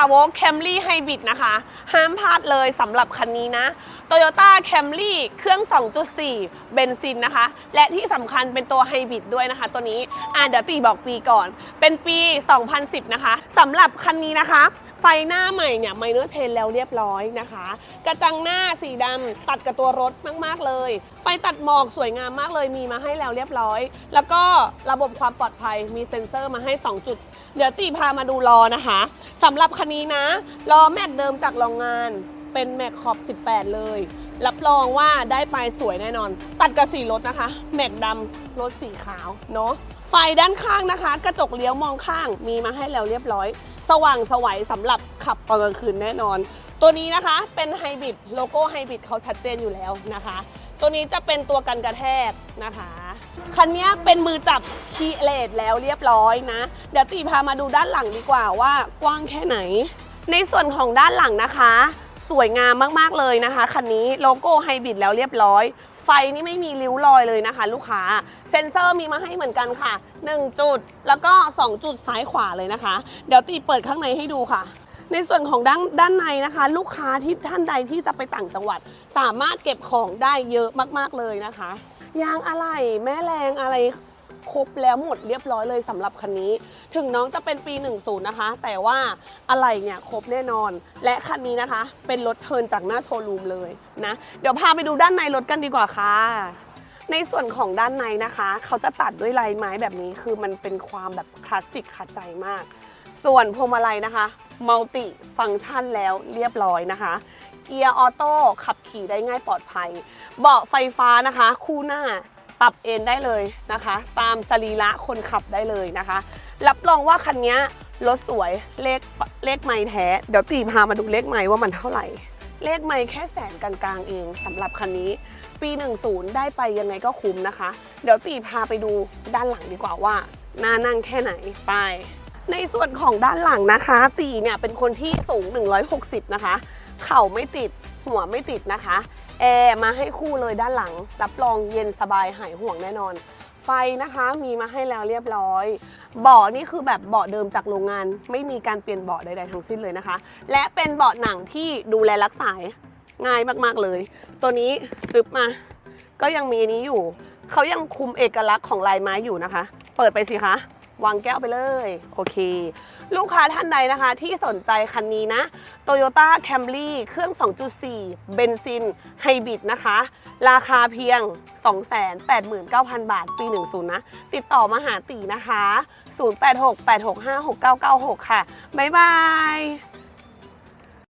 าวกแคมรี่ไฮบริดนะคะ ห้ามพลาดเลยสำหรับคันนี้นะ Toyota Camry เครื่อง 2.4 เบนซินนะคะ และที่สำคัญเป็นตัวไฮบริดด้วยนะคะ ตัวนี้อ่าเดี๋ยวตีบอกปีก่อน เป็นปี 2010 นะคะสำหรับคันนี้นะคะ ไฟหน้าใหม่เนี่ยไมเนอร์เชนแล้วเรียบร้อยนะคะ กระจังหน้าสีดำตัดกับตัวรถมาก ๆ เลย ไฟตัดหมอกสวยงามมากเลยมีมาให้แล้วเรียบร้อย แล้วก็ระบบความปลอดภัยมีเซ็นเซอร์มาให้ 2 จุด เดี๋ยวตีพามาดูล้อนะคะ สำหรับคันนี้นะล้อแม็กเดิมจากโรงงานเป็นแม็กขอบ 18 เลย รับรองว่าได้ไปสวยแน่นอน ตัดกับสีรถนะคะ แม็กดำรถสีขาวเนาะไฟด้านข้างนะคะ กระจกเลี้ยวมองข้างมีมาให้แล้วเรียบร้อย สว่างสวัยสำหรับขับตอนกลางคืนแน่นอน ตัวนี้นะคะเป็นไฮบริดโลโก้ไฮบริดเขาชัดเจนอยู่แล้วนะคะ ตัวนี้จะเป็นตัวกันกระแทกนะคะ คันนี้เป็นมือจับคีย์เลสแล้วเรียบร้อยนะ เดี๋ยวตีพามาดูด้านหลังดีกว่าว่ากว้างแค่ไหน ในส่วนของด้านหลังนะคะ สวยงามมากๆเลยนะคะ คันนี้โลโก้ไฮบริดแล้วเรียบร้อย ไฟนี่ไม่มีริ้วรอยเลยนะคะ ลูกค้า เซ็นเซอร์มีมาให้เหมือนกันค่ะ 1 จุดแล้วก็ 2 จุดซ้ายขวาเลยนะคะ เดี๋ยวตีเปิดข้างในให้ดูค่ะ ในส่วนของด้านด้านในนะคะ ลูกค้าที่ท่านใดที่จะไปต่างจังหวัด สามารถเก็บของได้เยอะมากๆเลยนะคะ ยางอะไหล่แม่แรงอะไรครบแล้วหมดเรียบร้อยเลยสำหรับคันนี้ ถึงน้องจะเป็นปี 10 นะคะ แต่ว่าอะไหล่เนี่ยครบแน่นอน และคันนี้นะคะ เป็นรถเทินจากหน้าโชว์รูมเลยนะเดี๋ยวพาไปดูด้านในรถกันดีกว่าค่ะ ในส่วนของด้านในนะคะ เขาจะตัดด้วยลายไม้แบบนี้คือมันเป็นความแบบคลาสสิกขัดใจมาก ส่วนพวงมาลัยนะคะ มัลติฟังก์ชันแล้วเรียบร้อยนะคะเกียร์ออโต้ขับขี่ได้ง่ายปลอดภัย เบาะไฟฟ้านะคะ คู่หน้าปรับเอนได้เลยนะคะ ตามสรีระคนขับได้เลยนะคะ รับรองว่าคันนี้รถสวยเลขเลขไม้แท้ เดี๋ยวตีพามาดูเลขไม้ว่ามันเท่าไหร่ เลขไม้แค่แสนกลางๆเองสำหรับคันนี้ ปี 10 ได้ไปยังไงก็คุ้มนะคะ เดี๋ยวตีพาไปดูด้านหลังดีกว่าว่าน่านั่งแค่ไหนไป ในส่วนของด้านหลังนะคะตีเนี่ยเป็นคนที่สูง 160 นะคะ เข่าไม่ติดหัวไม่ติดนะคะ แอร์มาให้คู่เลยด้านหลัง รับรองเย็นสบายหายห่วงแน่นอน ไฟนะคะมีมาให้แล้วเรียบร้อยเบาะนี่คือแบบเบาะเดิมจากโรงงาน ไม่มีการเปลี่ยนเบาะใดๆทั้งสิ้นเลยนะคะ และเป็นเบาะหนังที่ดูแลรักษาง่ายมากๆเลย ตัวนี้จึบมา ก็ยังมีนี้อยู่ เขายังคุมเอกลักษณ์ของลายไม้อยู่นะคะ เปิดไปสิคะ วางแก้วไปเลย โอเค ลูกค้าท่านใดนะคะที่สนใจคันนี้นะ Toyota Camry เครื่อง 2.4 เบนซินไฮบริดนะคะ ราคาเพียง 289,000 บาท ปี 10 นะ ติดต่อมาหาตีนะคะ 0868656996 ค่ะ บ๊ายบาย